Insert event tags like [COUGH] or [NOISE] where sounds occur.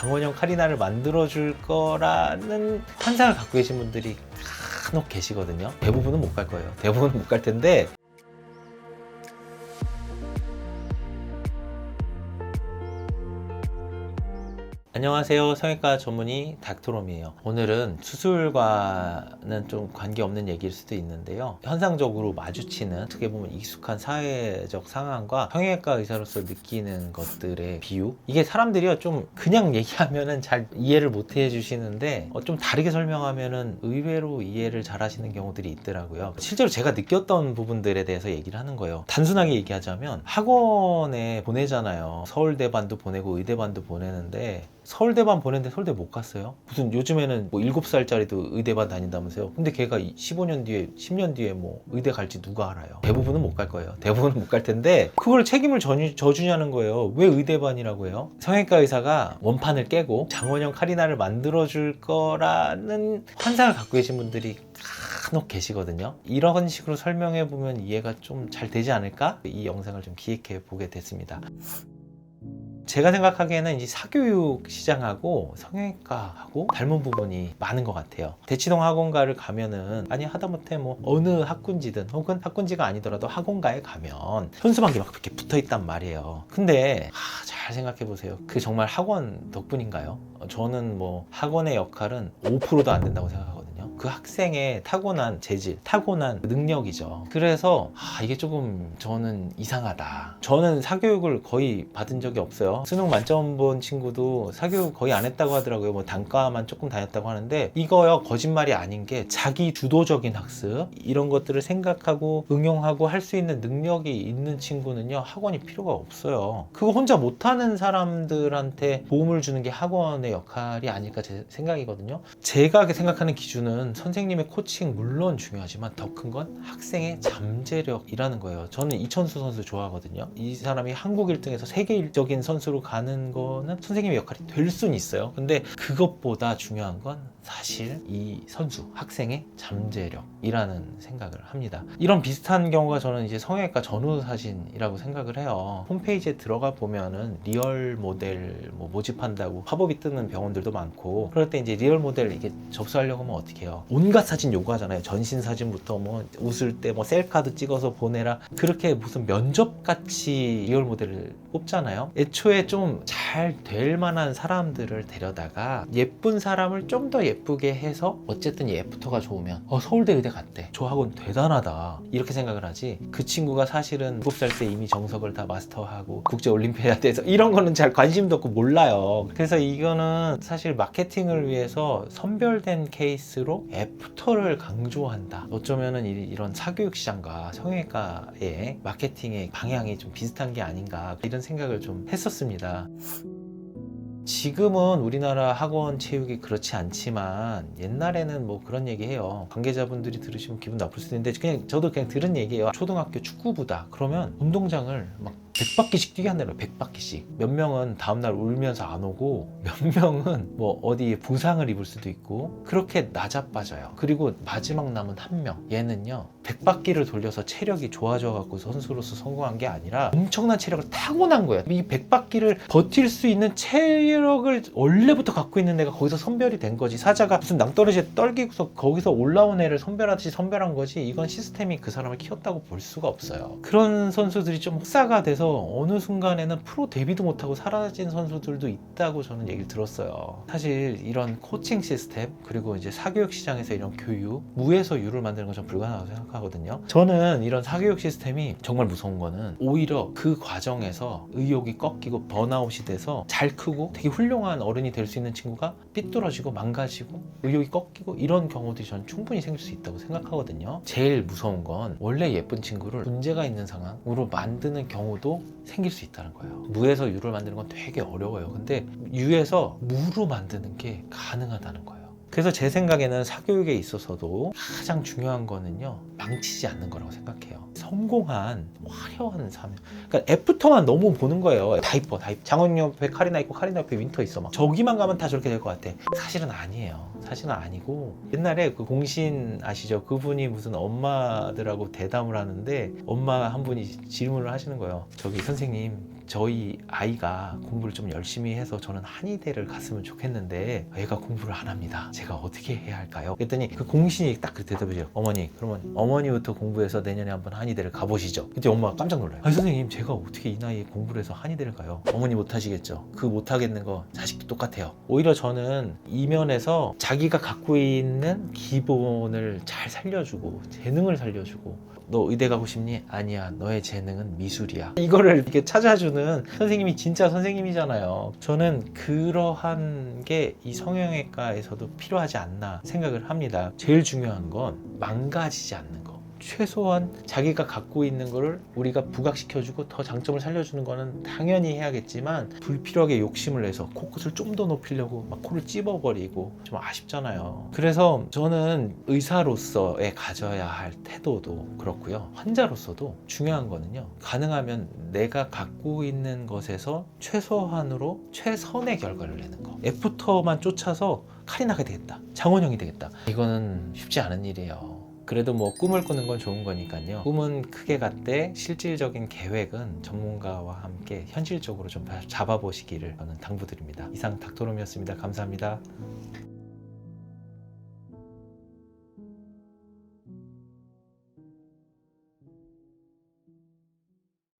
장원영 카리나를 만들어줄 거라는 환상을 갖고 계신 분들이 간혹 계시거든요. 대부분은 못 갈 거예요. 대부분은 못 갈 텐데 안녕하세요. 성형외과 전문의 닥터롬이에요. 오늘은 수술과는 좀 관계없는 얘기일 수도 있는데요. 현상적으로 마주치는 어떻게 보면 익숙한 사회적 상황과 성형외과 의사로서 느끼는 것들의 비유 이게 사람들이요 좀 그냥 [LAUGHS] 얘기하면은 잘 이해를 못 해주시는데 어, 좀 다르게 설명하면은 의외로 이해를 잘 하시는 경우들이 있더라고요. 실제로 제가 느꼈던 부분들에 대해서 얘기를 하는 거예요. 단순하게 얘기하자면 학원에 보내잖아요. 서울대반도 보내고 의대반도 보내는데 서울대반 보냈는데 서울대 못 갔어요. 무슨 요즘에는 뭐 7살짜리도 의대반 다닌다면서요. 근데 걔가 15년 뒤에 10년 뒤에 뭐 의대 갈지 누가 알아요. 대부분은 못 갈 거예요. 대부분은 못 갈 텐데 그걸 책임을 져주, 져주냐는 거예요. 왜 의대반이라고 해요? 성형외과 의사가 원판을 깨고 장원영 카리나를 만들어줄 거라는 환상을 갖고 계신 분들이 간혹 계시거든요. 이런 식으로 설명해 보면 이해가 좀 잘 되지 않을까? 이 영상을 좀 기획해 보게 됐습니다. 제가 생각하기에는 이제 사교육 시장하고 성형외과하고 닮은 부분이 많은 것 같아요. 대치동 학원가를 가면은 아니 하다못해 뭐 어느 학군지든 혹은 학군지가 아니더라도 학원가에 가면 현수막이 막 그렇게 붙어 있단 말이에요. 근데 아, 잘 생각해 보세요. 그 정말 학원 덕분인가요? 어, 저는 뭐 학원의 역할은 5%도 안 된다고 생각하거든요. 그 학생의 타고난 재질, 타고난 능력이죠. 그래서 아, 이게 조금 저는 이상하다. 저는 사교육을 거의 받은 적이 없어요. 수능 만점 본 친구도 사교육 거의 안 했다고 하더라고요. 뭐 단과만 조금 다녔다고 하는데 이거요 거짓말이 아닌 게 자기 주도적인 학습 이런 것들을 생각하고 응용하고 할 수 있는 능력이 있는 친구는요 학원이 필요가 없어요. 그거 혼자 못하는 사람들한테 도움을 주는 게 학원의 역할이 아닐까 제 생각이거든요. 제가 생각하는 기준은 선생님의 코칭 물론 중요하지만 더 큰 건 학생의 잠재력이라는 거예요. 저는 이천수 선수 좋아하거든요. 이 사람이 한국 1등에서 세계 1적인 선수로 가는 거는 선생님의 역할이 될 수는 있어요. 근데 그것보다 중요한 건 사실 이 선수, 학생의 잠재력이라는 생각을 합니다. 이런 비슷한 경우가 저는 이제 성형외과 전후 사진이라고 생각을 해요. 홈페이지에 들어가 보면은 리얼 모델 뭐 모집한다고 팝업이 뜨는 병원들도 많고 그럴 때 이제 리얼 모델 이게 접수하려고 하면 어떻게 해요? 온갖 사진 요구하잖아요. 전신 사진부터 뭐 웃을 때 뭐 셀카도 찍어서 보내라. 그렇게 무슨 면접 같이 리얼 모델을 뽑잖아요. 애초에 좀 잘 될 만한 사람들을 데려다가 예쁜 사람을 좀 더 예쁘게 해서 어쨌든 이 애프터가 좋으면 어 서울대 의대 갔대. 저 학원 대단하다. 이렇게 생각을 하지. 그 친구가 사실은 7살 때 이미 정석을 다 마스터하고 국제 올림피아드에서 이런 거는 잘 관심도 없고 몰라요. 그래서 이거는 사실 마케팅을 위해서 선별된 케이스로 애프터를 강조한다. 어쩌면은 이- 이런 사교육 시장과 성형외과의 마케팅의 방향이 좀 비슷한 게 아닌가 이런 생각을 좀 했었습니다. 지금은 우리나라 학원 체육이 그렇지 않지만 옛날에는 뭐 그런 얘기 해요. 관계자분들이 들으시면 기분 나쁠 수도 있는데 그냥 저도 그냥 들은 얘기예요. 초등학교 축구부다. 그러면 운동장을 막 100바퀴씩 뛰게 한다는 거예요. 100바퀴씩. 몇 명은 다음날 울면서 안 오고 몇 명은 뭐 어디 부상을 입을 수도 있고 그렇게 나자빠져요. 그리고 마지막 남은 한 명. 얘는요. 100바퀴를 돌려서 체력이 좋아져 갖고 선수로서 성공한 게 아니라 엄청난 체력을 타고난 거예요. 이 100바퀴를 버틸 수 있는 체력을 원래부터 갖고 있는 애가 거기서 선별이 된 거지. 사자가 무슨 낭떠러지에 떨기고서 거기서 올라온 애를 선별하듯이 선별한 거지. 이건 시스템이 그 사람을 키웠다고 볼 수가 없어요. 그런 선수들이 좀 혹사가 돼서 어느 순간에는 프로 데뷔도 못하고 사라진 선수들도 있다고 저는 얘기를 들었어요. 사실 이런 코칭 시스템 그리고 이제 사교육 시장에서 이런 교육 무에서 유를 만드는 건 좀 불가능하다고 생각하거든요. 저는 이런 사교육 시스템이 정말 무서운 거는 오히려 그 과정에서 의욕이 꺾이고 번아웃이 돼서 잘 크고 되게 훌륭한 어른이 될 수 있는 친구가 삐뚤어지고 망가지고 의욕이 꺾이고 이런 경우들이 저는 충분히 생길 수 있다고 생각하거든요. 제일 무서운 건 원래 예쁜 친구를 문제가 있는 상황으로 만드는 경우도 생길 수 있다는 거예요. 무에서 유를 만드는 건 되게 어려워요. 근데 유에서 무로 만드는 게 가능하다는 거예요. 그래서 제 생각에는 사교육에 있어서도 가장 중요한 거는요 망치지 않는 거라고 생각해요. 성공한 화려한 사명 그러니까 애프터만 너무 보는 거예요. 다 이뻐 다 이뻐. 장원 옆에 카리나 있고 카리나 옆에 윈터 있어. 막 저기만 가면 다 저렇게 될 것 같아. 사실은 아니에요. 사실은 아니고 옛날에 그 공신 아시죠? 그분이 무슨 엄마들하고 대담을 하는데 엄마 한 분이 질문을 하시는 거예요. 저기 선생님 저희 아이가 공부를 좀 열심히 해서 저는 한의대를 갔으면 좋겠는데 애가 공부를 안 합니다. 제가 어떻게 해야 할까요? 그랬더니 그 공신이 딱 그 대답이죠. 어머니, 그러면 어머니부터 공부해서 내년에 한번 한의대를 가보시죠. 그때 엄마가 깜짝 놀라요. 아니 선생님, 제가 어떻게 이 나이에 공부를 해서 한의대를 가요? 어머니 못 하시겠죠. 그 못 하겠는 거 자식도 똑같아요. 오히려 저는 이면에서 자기가 갖고 있는 기본을 잘 살려주고 재능을 살려주고 너 의대 가고 싶니? 아니야. 너의 재능은 미술이야. 이거를 이렇게 찾아주는 선생님이 진짜 선생님이잖아요. 저는 그러한 게 이 성형외과에서도 필요하지 않나 생각을 합니다. 제일 중요한 건 망가지지 않는 거. 최소한 자기가 갖고 있는 거를 우리가 부각시켜주고 더 장점을 살려주는 거는 당연히 해야겠지만 불필요하게 욕심을 내서 코끝을 좀 더 높이려고 막 코를 찝어버리고 좀 아쉽잖아요. 그래서 저는 의사로서의 가져야 할 태도도 그렇고요. 환자로서도 중요한 거는요. 가능하면 내가 갖고 있는 것에서 최소한으로 최선의 결과를 내는 거. 애프터만 쫓아서 칼이 나게 되겠다. 장원영이 되겠다. 이거는 쉽지 않은 일이에요. 그래도 뭐 꿈을 꾸는 건 좋은 거니까요. 꿈은 크게 갖되 실질적인 계획은 전문가와 함께 현실적으로 좀 잡아보시기를 저는 당부드립니다. 이상 닥터롬이었습니다. 감사합니다.